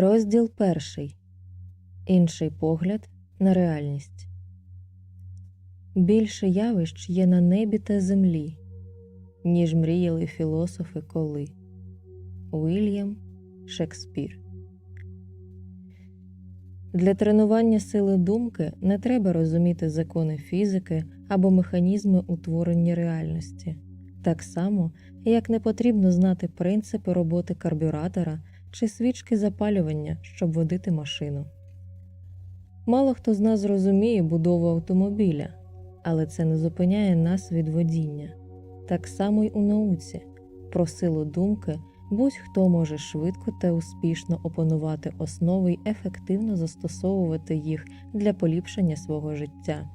Розділ перший. Інший погляд на реальність. Більше явищ є на небі та землі, ніж мріяли філософи коли. Уільям Шекспір. Для тренування сили думки не треба розуміти закони фізики або механізми утворення реальності, так само, як не потрібно знати принципи роботи карбюратора чи свічки запалювання, щоб водити машину. Мало хто з нас розуміє будову автомобіля, але це не зупиняє нас від водіння. Так само й у науці про силу думки будь-хто може швидко та успішно опанувати основи й ефективно застосовувати їх для поліпшення свого життя.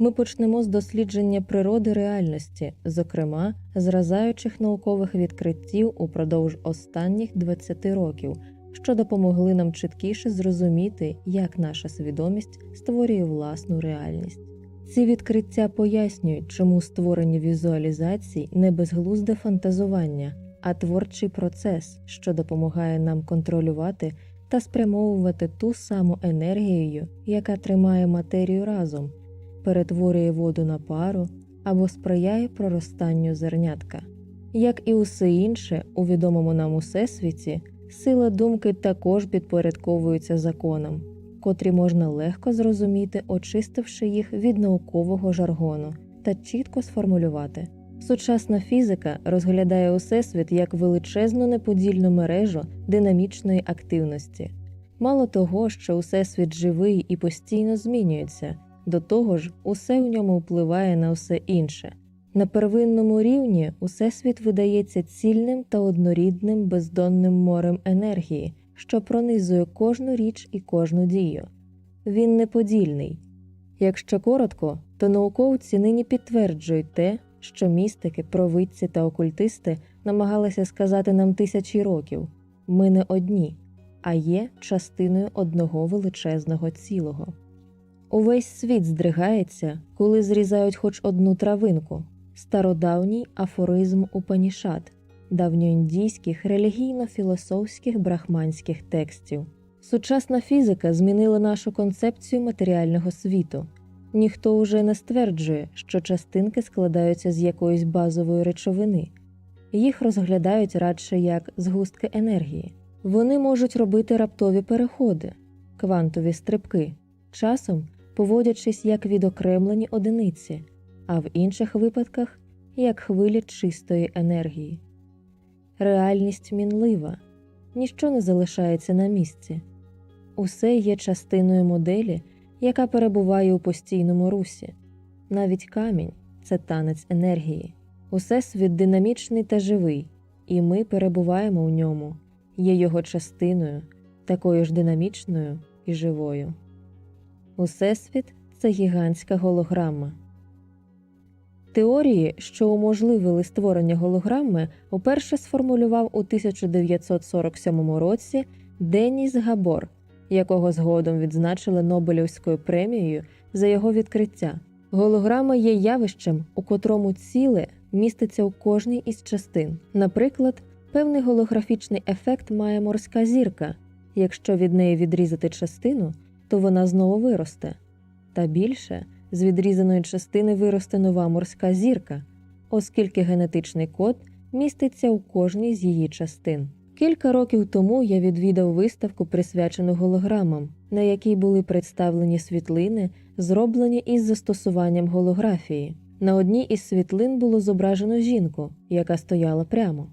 Ми почнемо з дослідження природи реальності, зокрема зразаючих наукових відкриттів упродовж останніх 20 років, що допомогли нам чіткіше зрозуміти, як наша свідомість створює власну реальність. Ці відкриття пояснюють, чому створення візуалізацій не безглузде фантазування, а творчий процес, що допомагає нам контролювати та спрямовувати ту саму енергію, яка тримає матерію разом, перетворює воду на пару або сприяє проростанню зернятка. Як і усе інше у відомому нам усесвіті, сила думки також підпорядковується законам, котрі можна легко зрозуміти, очистивши їх від наукового жаргону та чітко сформулювати. Сучасна фізика розглядає усесвіт як величезну неподільну мережу динамічної активності. Мало того, що усесвіт живий і постійно змінюється, до того ж, усе в ньому впливає на все інше. На первинному рівні усесвіт видається цільним та однорідним бездонним морем енергії, що пронизує кожну річ і кожну дію. Він неподільний. Якщо коротко, то науковці нині підтверджують те, що містики, провидці та окультисти намагалися сказати нам тисячі років ми не одні, а є частиною одного величезного цілого. Увесь світ здригається, коли зрізають хоч одну травинку, стародавній афоризм Упанішат, давньоіндійських релігійно-філософських брахманських текстів. Сучасна фізика змінила нашу концепцію матеріального світу. Ніхто уже не стверджує, що частинки складаються з якоїсь базової речовини, їх розглядають радше як згустки енергії. Вони можуть робити раптові переходи, квантові стрибки, часом поводячись як відокремлені одиниці, а в інших випадках як хвилі чистої енергії. Реальність мінлива, ніщо не залишається на місці, усе є частиною моделі яка перебуває у постійному русі. Навіть камінь це танець енергії. Усесвіт динамічний та живий, і ми перебуваємо в ньому, є його частиною, такою ж динамічною і живою. Усесвіт це гігантська голограма. Теорії, що уможливили створення голограми, уперше сформулював у 1947 році Деніс Габор якого згодом відзначили Нобелівською премією за його відкриття. Голограма є явищем, у котрому ціле міститься у кожній із частин. Наприклад, певний голографічний ефект має морська зірка. Якщо від неї відрізати частину, то вона знову виросте. Та більше з відрізаної частини виросте нова морська зірка, оскільки генетичний код міститься у кожній з її частин. Кілька років тому я відвідав виставку, присвячену голограмам, на якій були представлені світлини, зроблені із застосуванням голографії. На одній із світлин було зображено жінку, яка стояла прямо.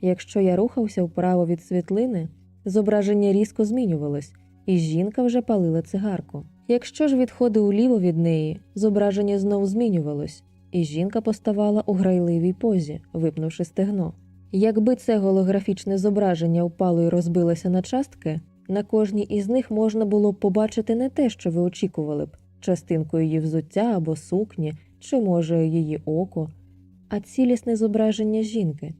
Якщо я рухався вправо від світлини, зображення різко змінювалось, і жінка вже палила цигарку. Якщо ж відходив уліво від неї, зображення знов змінювалось, і жінка поставала у грайливій позі, випнувши стегно. Якби це голографічне зображення впало і розбилося на частки, на кожній із них можна було б побачити не те, що ви очікували б частинку її взуття або сукні, чи, може, її око, а цілісне зображення жінки.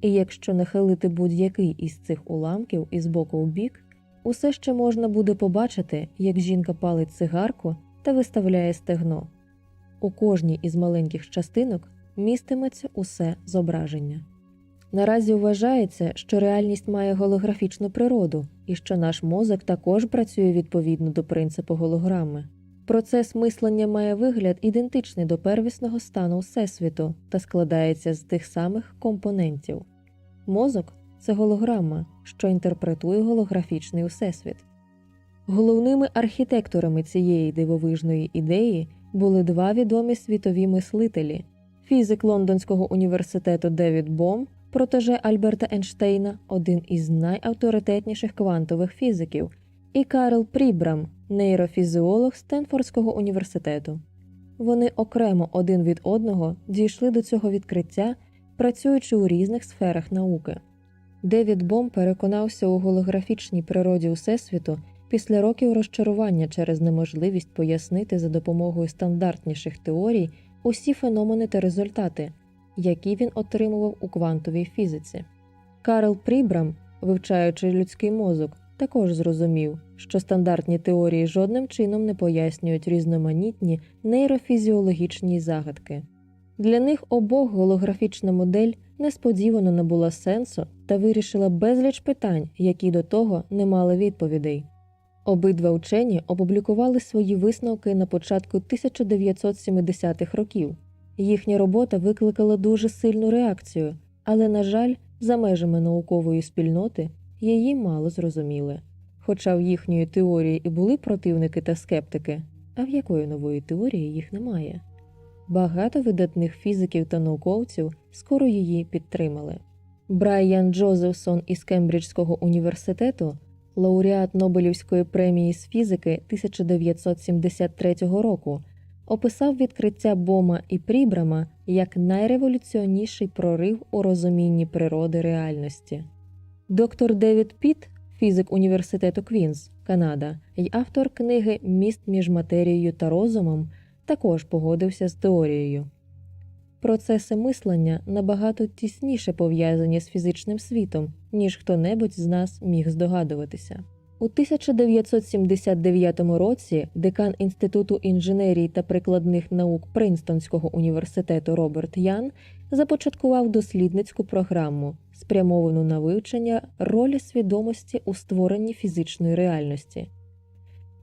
І якщо нахилити будь-який із цих уламків із боку в бік, усе ще можна буде побачити, як жінка палить цигарку та виставляє стегно. У кожній із маленьких частинок містиметься усе зображення. Наразі вважається, що реальність має голографічну природу і що наш мозок також працює відповідно до принципу голограми. Процес мислення має вигляд ідентичний до первісного стану Всесвіту та складається з тих самих компонентів. Мозок це голограма, що інтерпретує голографічний всесвіт. Головними архітекторами цієї дивовижної ідеї були два відомі світові мислителі: фізик Лондонського університету Девід Бом, протеже Альберта Ейнштейна, один із найавторитетніших квантових фізиків, і Карл Прібрам, нейрофізіолог Стенфордського університету. Вони окремо один від одного дійшли до цього відкриття, працюючи у різних сферах науки. Девід Бом переконався у голографічній природі Всесвіту після років розчарування через неможливість пояснити за допомогою стандартніших теорій усі феномени та результати, які він отримував у квантовій фізиці. Карл Прібрам, вивчаючи людський мозок, також зрозумів, що стандартні теорії жодним чином не пояснюють різноманітні нейрофізіологічні загадки. Для них обох голографічна модель несподівано набула сенсу та вирішила безліч питань, які до того не мали відповідей. Обидва вчені опублікували свої висновки на початку 1970-х років. Їхня робота викликала дуже сильну реакцію, але, на жаль, за межами наукової спільноти її мало зрозуміли. Хоча в їхньої теорії і були противники та скептики, а в якої нової теорії їх немає. Багато видатних фізиків та науковців скоро її підтримали. Брайан Джозефсон із Кембриджського університету, лауреат Нобелівської премії з фізики 1973 року, описав відкриття Бома і Прібрама як найреволюціонніший прорив у розумінні природи реальності. Доктор Девід Піт, фізик університету Квінс, Канада, й автор книги Міст між матерією та розумом також погодився з теорією. Процеси мислення набагато тісніше пов'язані з фізичним світом, ніж хто-небудь з нас міг здогадуватися. У 1979 році декан Інституту інженерії та прикладних наук Принстонського університету Роберт Ян започаткував дослідницьку програму, спрямовану на вивчення ролі свідомості у створенні фізичної реальності.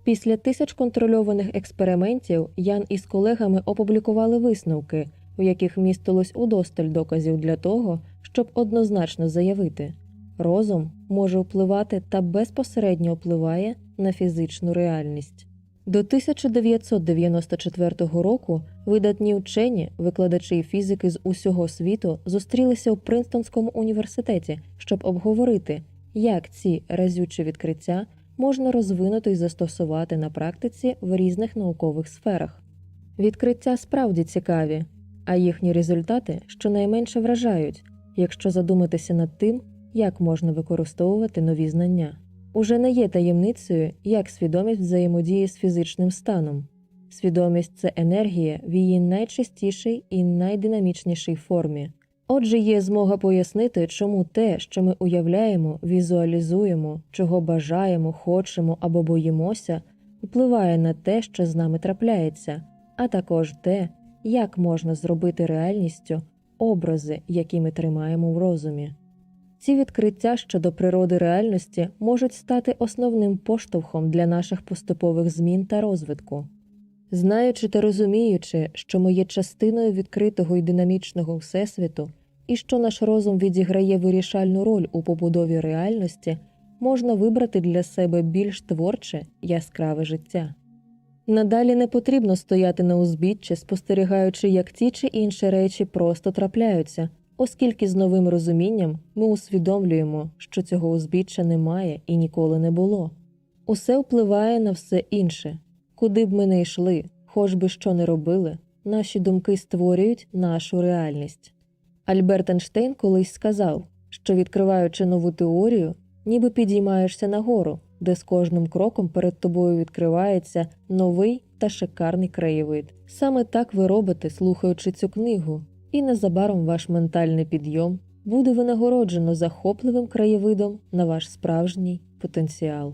Після тисяч контрольованих експериментів Ян із колегами опублікували висновки, в яких містилось удосталь доказів для того, щоб однозначно заявити, розум може впливати та безпосередньо впливає на фізичну реальність. До 1994 року видатні вчені, викладачі фізики з усього світу зустрілися у Принстонському університеті, щоб обговорити, як ці разючі відкриття можна розвинути і застосувати на практиці в різних наукових сферах. Відкриття справді цікаві, а їхні результати щонайменше вражають, якщо задуматися над тим, як можна використовувати нові знання. Уже не є таємницею, як свідомість взаємодіє з фізичним станом. Свідомість це енергія в її найчистішій і найдинамічнішій формі. Отже, є змога пояснити, чому те, що ми уявляємо, візуалізуємо, чого бажаємо, хочемо або боїмося, впливає на те, що з нами трапляється, а також те, як можна зробити реальністю образи, які ми тримаємо в розумі. Ці відкриття щодо природи реальності можуть стати основним поштовхом для наших поступових змін та розвитку. Знаючи та розуміючи, що ми є частиною відкритого і динамічного всесвіту, і що наш розум відіграє вирішальну роль у побудові реальності, можна вибрати для себе більш творче, яскраве життя. Надалі не потрібно стояти на узбіччі, спостерігаючи, як ті чи інші речі просто трапляються, оскільки з новим розумінням ми усвідомлюємо, що цього узбіччя немає і ніколи не було. Усе впливає на все інше. Куди б ми не йшли, хоч би що не робили, наші думки створюють нашу реальність. Альберт Ейнштейн колись сказав, що відкриваючи нову теорію, ніби підіймаєшся нагору, де з кожним кроком перед тобою відкривається новий та шикарний краєвид. Саме так ви робите, слухаючи цю книгу, і незабаром ваш ментальний підйом буде винагороджено захопливим краєвидом на ваш справжній потенціал.